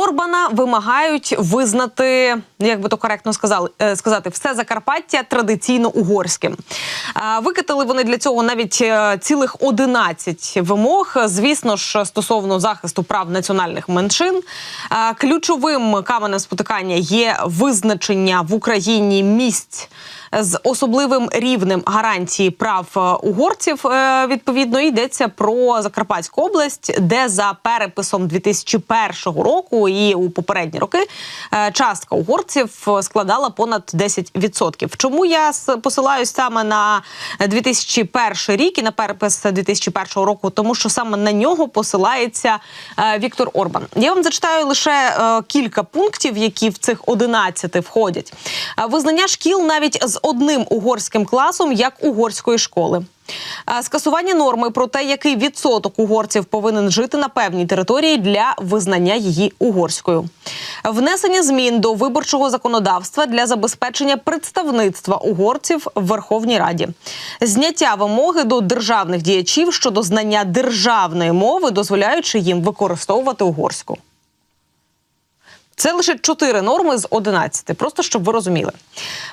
Орбана вимагають визнати, як би то коректно сказали, е, сказати, все Закарпаття традиційно угорським. Е, Викатали вони для цього навіть е, цілих 11 вимог. Звісно ж, стосовно захисту прав національних меншин. Ключовим каменем спотикання є визначення в Україні місць з особливим рівнем гарантії прав е, угорців. Е, Відповідно, йдеться про Закарпатську область, де за переписом 2001 року і у попередні роки е, частка угорців складала понад 10%. Чому я посилаюсь саме на 2001 рік і на перепис 2001 року? Тому що саме на нього посилається Віктор Орбан. Я вам зачитаю лише кілька пунктів, які в цих 11 входять. Визнання шкіл навіть з одним угорським класом як угорської школи. Скасування норми про те, який відсоток угорців повинен жити на певній території для визнання її угорською. Внесення змін до виборчого законодавства для забезпечення представництва угорців в Верховній Раді. Зняття вимоги до державних діячів щодо знання державної мови, дозволяючи їм використовувати угорську. Це лише чотири норми з 11, просто щоб ви розуміли.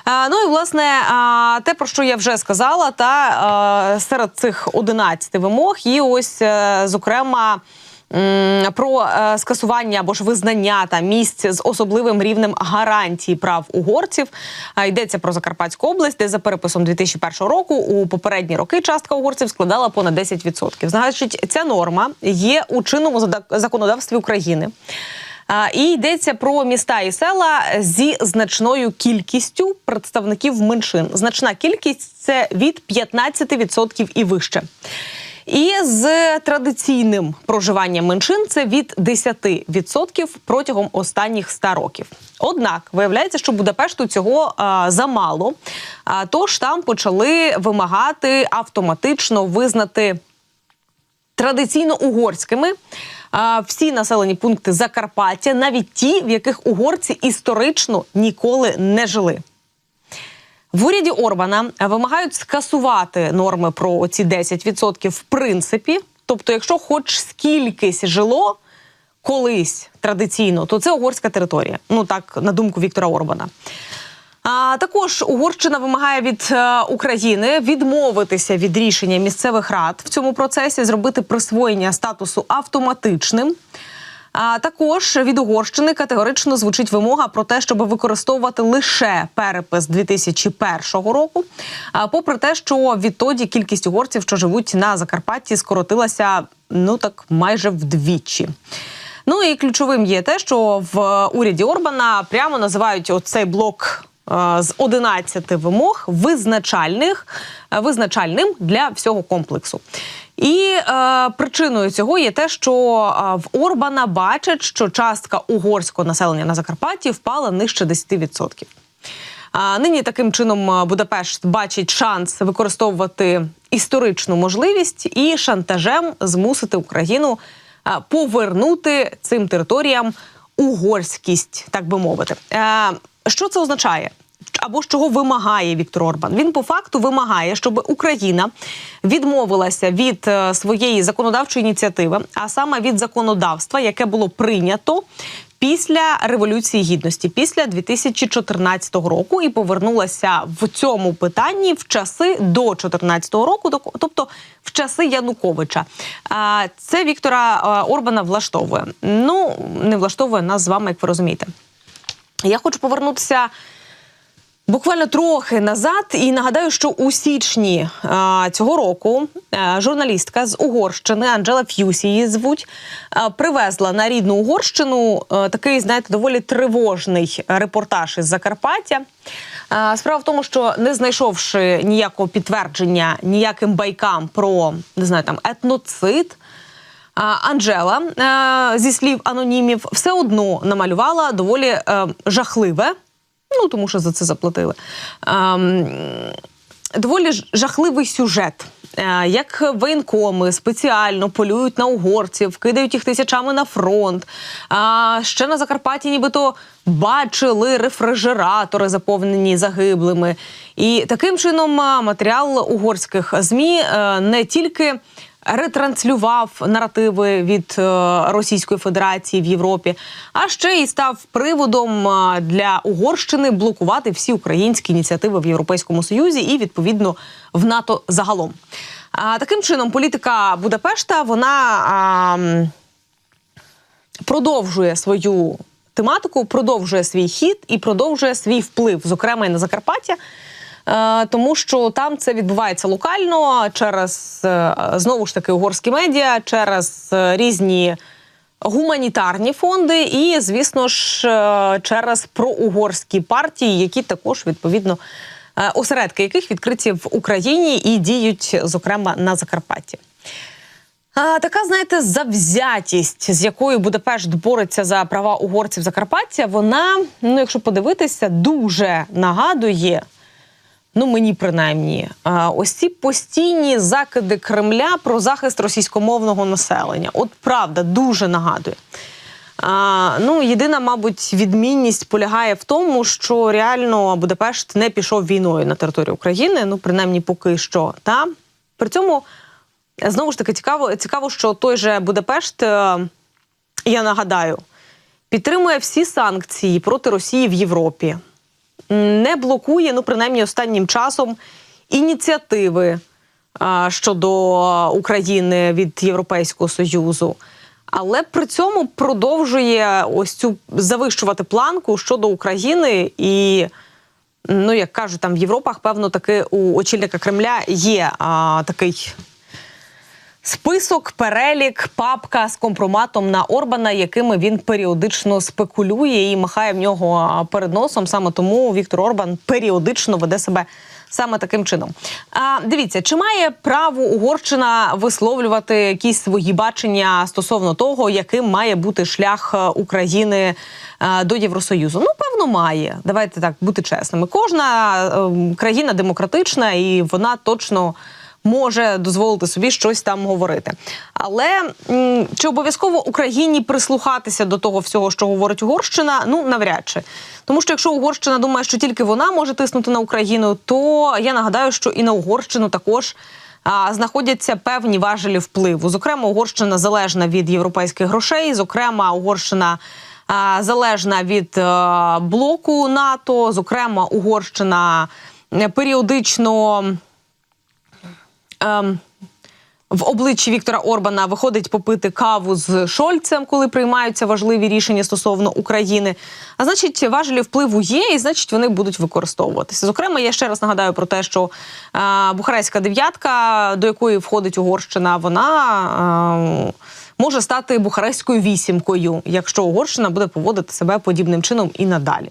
А, ну і власне а, те, про що я вже сказала, та а, серед цих 11 вимог є ось, е, зокрема. Про е, скасування або ж визнання та місць з особливим рівнем гарантії прав угорців А, йдеться про Закарпатську область, де за переписом 2001 року у попередні роки частка угорців складала понад 10%. Значить, ця норма є у чинному законодавстві України. І йдеться про міста і села зі значною кількістю представників меншин. Значна кількість це від 15% і вище. І з традиційним проживанням меншин це від 10% протягом останніх 100 років. Однак виявляється, що Будапешту цього а, замало. А, тож там почали вимагати автоматично визнати традиційно угорськими. Всі населені пункти Закарпаття, навіть ті, в яких угорці історично ніколи не жили. В уряді Орбана вимагають скасувати норми про ці 10% в принципі. Тобто, якщо хоч скількись жило колись традиційно, то це угорська територія. Ну так на думку Віктора Орбана. А також Угорщина вимагає від е, України відмовитися від рішення місцевих рад в цьому процесі, зробити присвоєння статусу автоматичним. А також від Угорщини категорично звучить вимога про те, щоб використовувати лише перепис 2001 року. А попри те, що відтоді кількість угорців, що живуть на Закарпатті, скоротилася ну так майже вдвічі. Ну і ключовим є те, що в уряді Орбана прямо називають оцей блок з 11 вимог визначальних, е, визначальним для всього комплексу. І е, причиною цього є те, що е, в Орбана бачать, що частка угорського населення на Закарпатті впала нижче 10%. А нині таким чином е, Будапешт бачить шанс використовувати історичну можливість і шантажем змусити Україну е, повернути цим територіям угорськість, так би мовити. Що це означає? Або чого вимагає Віктор Орбан? Він по факту вимагає, щоб Україна відмовилася від е, своєї законодавчої ініціативи, а саме від законодавства, яке було прийнято після революції гідності, після 2014 року, і повернулася в цьому питанні в часи до 2014 року, тобто в часи Януковича. Це Віктора е, Орбана влаштовує. Ну не влаштовує нас з вами, як ви розумієте. Я хочу повернутися. Буквально трохи назад, і нагадаю, що у січні е, цього року е, журналістка з Угорщини Анджела Ф'юсі її звуть, е, привезла на рідну Угорщину е, такий, знаєте, доволі тривожний репортаж із Закарпаття. Е, справа в тому, що не знайшовши ніякого підтвердження ніяким байкам про не знаю там етноцид. А, Анджела е, зі слів анонімів все одно намалювала доволі е, жахливе. Ну тому що за це заплатили. Ем, доволі жахливий сюжет. Е, Як воєнкоми спеціально полюють на угорців, кидають їх тисячами на фронт. А ще на Закарпатті нібито бачили рефрижератори, заповнені загиблими. І таким чином матеріал угорських змі не тільки ретранслював наративи від е, Російської Федерації в Європі, а ще й став приводом е, для Угорщини блокувати всі українські ініціативи в Європейському Союзі і відповідно в НАТО загалом. Таким чином, політика Будапешта вона продовжує свою тематику, продовжує свій хід і продовжує свій вплив, зокрема і на Закарпаття. Е, Тому що там це відбувається локально через е, знову ж таки угорські медіа, через е, різні гуманітарні фонди, і, звісно ж, через проугорські партії, які також відповідно осередки яких відкриті в Україні і діють, зокрема, на Закарпатті. А, така, знаєте, завзятість, з якою Будапешт бореться за права угорців Закарпаття, вона, ну, якщо подивитися, дуже нагадує. Ну, мені принаймні, ось ці постійні закиди Кремля про захист російськомовного населення. От правда, дуже нагадує. А, ну, єдина, мабуть, відмінність полягає в тому, що реально Будапешт не пішов війною на територію України, ну, принаймні, поки що. Та? При цьому Знову ж таки, цікаво, цікаво, що той же Будапешт, е, я нагадаю, підтримує всі санкції проти Росії в Європі, не блокує, ну принаймні останнім часом, ініціативи е, щодо України від Європейського Союзу. Але при цьому продовжує ось цю завищувати планку щодо України і. Ну, як кажуть, там в Європах, певно, таки у очільника Кремля є а, такий список, перелік, папка з компроматом на Орбана, якими він періодично спекулює і махає в нього перед носом. Саме тому Віктор Орбан періодично веде себе. Саме таким чином. А, дивіться, чи має право Угорщина висловлювати якісь свої бачення стосовно того, яким має бути шлях е, України е, до Євросоюзу? Ну, певно, має. Давайте так бути чесними. Кожна е, країна демократична, і вона точно може дозволити собі щось там говорити. Але чи обов'язково Україні прислухатися до того всього, що говорить Угорщина? Ну навряд чи. Тому що якщо Угорщина думає, що тільки вона може тиснути на Україну, то я нагадаю, що і на Угорщину також. Знаходяться певні важелі впливу. Зокрема, Угорщина залежна від європейських грошей. Зокрема, Угорщина залежна від е, блоку НАТО. Зокрема, Угорщина е, періодично ем, в обличчі Віктора Орбана виходить попити каву з Шольцем, коли приймаються важливі рішення стосовно України. А значить, важелі впливу є, і значить вони будуть використовуватися. Зокрема, я ще раз нагадаю про те, що е, Бухарестська дев'ятка, до якої входить Угорщина, вона. Е, Може стати бухарестською вісімкою, якщо Угорщина буде поводити себе подібним чином і надалі.